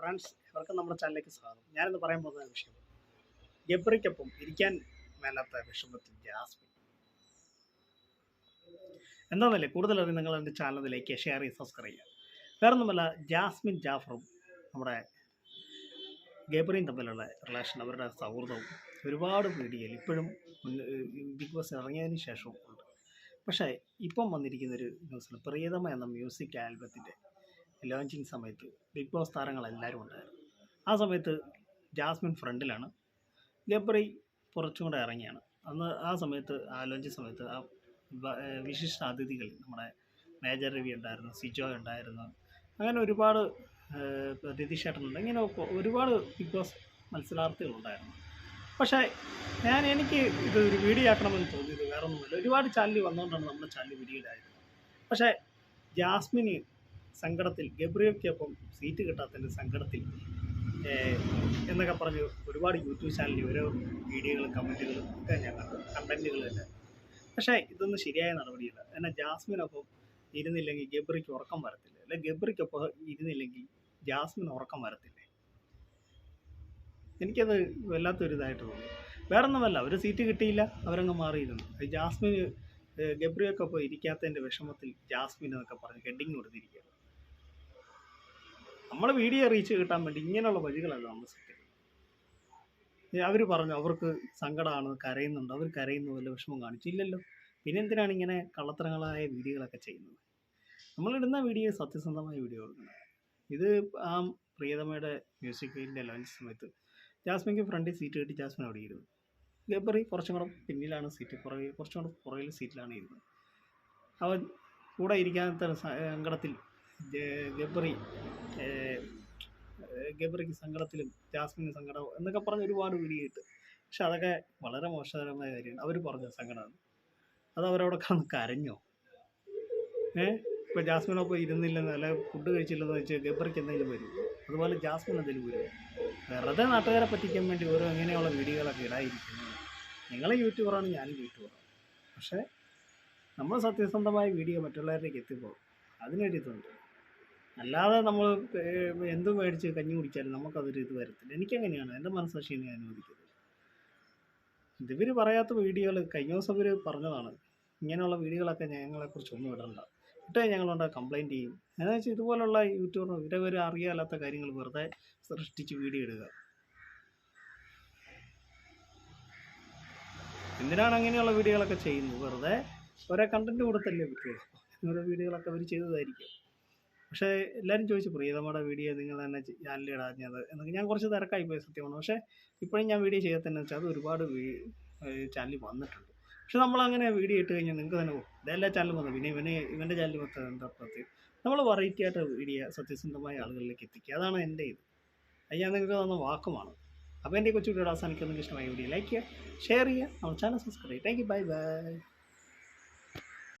Friends ഇവർക്ക് നമ്മുടെ ചാനലിലേക്ക് സ്വാഗതം. ഞാനിന്ന് പറയാൻ പോകുന്ന വിഷയം ഗബ്രിക്കൊപ്പം ഇരിക്കാൻ മേലാത്ത വിഷമത്തിൽ ജാസ്മിൻ. എന്താണെന്നല്ലേ കൂടുതലറിയും നിങ്ങൾ എന്റെ ചാനൽ ലൈക്ക് ഷെയർ ചെയ്ത് സബ്സ്ക്രൈബ് ചെയ്യുക. വേറൊന്നുമല്ല ജാസ്മിൻ ജാഫറും നമ്മുടെ ഗബ്രിയും തമ്മിലുള്ള റിലേഷൻ അവരുടെ സൗഹൃദവും ഒരുപാട് വീഡിയോയിൽ ഇപ്പോഴും ബിഗ് ബോസ് ഇറങ്ങിയതിന് ശേഷവും ഉണ്ട്. പക്ഷേ ഇപ്പം വന്നിരിക്കുന്നൊരു ന്യൂസിൽ പ്രിയതമ എന്ന മ്യൂസിക് ആൽബത്തിന്റെ ലോഞ്ചിങ് സമയത്ത് ബിഗ് ബോസ് താരങ്ങളെല്ലാവരും ഉണ്ടായിരുന്നു. ആ സമയത്ത് ജാസ്മിൻ ഫ്രണ്ടിലാണ്. ഗബ്രി കുറച്ചും കൂടെ ഇറങ്ങിയാണ്. അന്ന് ആ സമയത്ത് ആ ലോഞ്ചിങ് സമയത്ത് ആ വിശിഷ്ട അതിഥികൾ നമ്മുടെ മേജർ രവി ഉണ്ടായിരുന്നു സിജോ ഉണ്ടായിരുന്നു. അങ്ങനെ ഒരുപാട് രതീഷേട്ടനുണ്ട് ഇങ്ങനെ ഒ- ഒരുപാട് ബിഗ് ബോസ് മത്സരാർത്ഥികളുണ്ടായിരുന്നു പക്ഷേ ഞാൻ എനിക്ക് ഇത് ഒരു വീഡിയോ ആക്കണമെന്ന് തോന്നിയത് വേറൊന്നുമില്ല. ഒരുപാട് ചാനൽ വന്നുകൊണ്ടാണ് നമ്മുടെ ചാനൽ വീഡിയോ ആയത് പക്ഷേ ജാസ്മിന് സങ്കടത്തിൽ ഗബ്രിയൊക്കൊപ്പം സീറ്റ് കിട്ടാത്തതിന്റെ സങ്കടത്തിൽ എന്നൊക്കെ പറഞ്ഞ് ഒരുപാട് യൂട്യൂബ് ചാനലിൽ ഓരോ വീഡിയോകളും കമന്റുകളും ഒക്കെ ഞാൻ കണ്ടു. തന്നെ. പക്ഷേ ഇതൊന്നും ശരിയായ നടപടിയില്ല. എന്നാൽ ജാസ്മിനൊപ്പം ഇരുന്നില്ലെങ്കിൽ ഗബ്രിക്ക് ഉറക്കം വരത്തില്ല. അല്ലെ ഗബ്രിക്കൊപ്പം ഇരുന്നില്ലെങ്കിൽ ജാസ്മിൻ ഉറക്കം വരത്തില്ലേ? എനിക്കത് വല്ലാത്തൊരു ഇതായിട്ട് തോന്നി. വേറെ ഒന്നുമല്ല ഒരു സീറ്റ് കിട്ടിയില്ല അവരങ്ങ് മാറിയിരുന്നു. ജാസ്മിന് ഗബ്രിയൊക്കെ പോയി ഇരിക്കാത്തതിന്റെ വിഷമത്തിൽ ജാസ്മിൻ എന്നൊക്കെ പറഞ്ഞ് ഹെഡിങ് കൊടുത്തിരിക്കുക നമ്മൾ വീഡിയോ റീച്ച് കിട്ടാൻ വേണ്ടി ഇങ്ങനെയുള്ള വഴികളല്ല നമ്മൾ അവർ പറഞ്ഞു അവർക്ക് സങ്കടമാണ് കരയുന്നുണ്ട് അവർ കരയുന്നു വല്ല വിഷമം കാണിച്ചില്ലല്ലോ. പിന്നെ എന്തിനാണ് ഇങ്ങനെ കള്ളത്തരങ്ങളായ വീഡിയോകളൊക്കെ ചെയ്യുന്നത്? നമ്മളിടുന്ന വീഡിയോ സത്യസന്ധമായ വീഡിയോ കൊടുക്കുന്നത് ഇത് ആ പ്രിയതമയുടെ മ്യൂസിക്കിന്റെ ലോഞ്ച് സമയത്ത് ജാസ്മിൻക്ക് ഫ്രണ്ടിൽ സീറ്റ് കിട്ടി ജാസ്മിൻ അവിടെ ഇരുന്നു. ഗബ്ബറി കുറച്ചും കൂടെ പിന്നിലാണ് സീറ്റ് പുറകിൽ കുറച്ചും കൂടെ പുറകിൽ സീറ്റിലാണ് ഇരുന്നത്. അവൻ കൂടെ ഇരിക്കാത്ത സങ്കടത്തിൽ ഗബ്ബറി ഗബ്രിക്ക് സങ്കടത്തിലും ജാസ്മിന് സങ്കടവും എന്നൊക്കെ പറഞ്ഞ് ഒരുപാട് വീഡിയോ ഇട്ട്. പക്ഷെ അതൊക്കെ വളരെ മോശകരമായ കാര്യമാണ്. അവർ പറഞ്ഞ സങ്കടമാണ്. അത് അവരവിടെ കിടന്ന് കരഞ്ഞോ? ഏ? ഇപ്പോൾ ജാസ്മിനൊപ്പം ഇരുന്നില്ലെന്ന് അല്ലെ ഫുഡ് കഴിച്ചില്ലെന്ന് വെച്ച് ഗബ്രിക്ക് എന്തെങ്കിലും വരും? അതുപോലെ ജാസ്മിൻ എന്തെങ്കിലും വരും? വെറുതെ നാട്ടുകാരെ പറ്റിക്കാൻ വേണ്ടി ഓരോ എങ്ങനെയുള്ള വീഡിയോകളൊക്കെ ഇടാതിരിക്കുന്നത്. നിങ്ങൾ യൂട്യൂബറാണ് ഞാനും യൂട്യൂബറാണ്. പക്ഷേ നമ്മൾ സത്യസന്ധമായ വീഡിയോ മറ്റുള്ളവരിലേക്ക് എത്തിപ്പോൾ അതിനൊരിതുണ്ട് അല്ലാതെ നമ്മൾ എന്ത് മേടിച്ച് കഞ്ഞി കുടിച്ചാലും നമുക്കതൊരു ഇത് വരത്തില്ല. എനിക്കങ്ങനെയാണ്. എന്റെ മനസ്സാക്ഷിയെ ഞാൻ അനുവദിക്കുന്നത് ഇതിവർ പറയാത്ത വീഡിയോകൾ കഴിഞ്ഞ ദിവസം ഇവർ പറഞ്ഞതാണ്. ഇങ്ങനെയുള്ള വീഡിയോകളൊക്കെ ഞങ്ങളെക്കുറിച്ച് ഒന്നും ഇടണ്ട. ഇട്ടേ ഞങ്ങളുണ്ട് കംപ്ലൈന്റ് ചെയ്യും. എന്നു വെച്ചാൽ ഇതുപോലുള്ള യൂട്യൂബർ ഇവരെ ഒരു അറിയാത്ത കാര്യങ്ങൾ വെറുതെ സൃഷ്ടിച്ച് വീഡിയോ ഇടുക. എന്തിനാണ് അങ്ങനെയുള്ള വീഡിയോകളൊക്കെ ചെയ്യുന്നത്? വെറുതെ ഓരോ കണ്ടന്റ് കൊടുത്തല്ലേ പറ്റുള്ളൂ ഓരോ വീഡിയോകളൊക്കെ അവർ ചെയ്തതായിരിക്കും. പക്ഷേ എല്ലാവരും ചോദിച്ചു പ്രീതമ്മയുടെ വീഡിയോ നിങ്ങൾ തന്നെ ചാനലിൽ ഇടാഞ്ഞത് എന്നൊക്കെ. ഞാൻ കുറച്ച് തിരക്കായി പോയി സത്യമാണ് പക്ഷേ ഇപ്പോഴും ഞാൻ വീഡിയോ ചെയ്യത്തന്നെ വെച്ചാൽ അത് ഒരുപാട് ചാനലിൽ വന്നിട്ടുണ്ട്. പക്ഷെ നമ്മൾ അങ്ങനെ വീഡിയോ ഇട്ട് കഴിഞ്ഞാൽ നിങ്ങൾക്ക് തന്നെ ഇതെല്ലാ ചാനലും വന്നു പിന്നെ ഇവന് ഇവന്റെ ചാനലിൽ മൊത്തം എന്താ പ്രത്യേകം നമ്മൾ വെറൈറ്റി ആയിട്ട് വീഡിയോ സത്യസന്ധമായ ആളുകളിലേക്ക് എത്തിക്കുക. അതാണ് എന്റെ ഇത്. അത് ഞാൻ നിങ്ങൾക്ക് തന്ന വാക്കുമാണ് അപ്പോൾ എന്റെ കൊച്ചു വീഡിയോ അവസാനിക്കുന്നെങ്കിൽ ഇഷ്ടമായ വീഡിയോ ലൈക്ക് ചെയ്യുക ഷെയർ ചെയ്യുക നമ്മുടെ channel subscribe thank you bye bye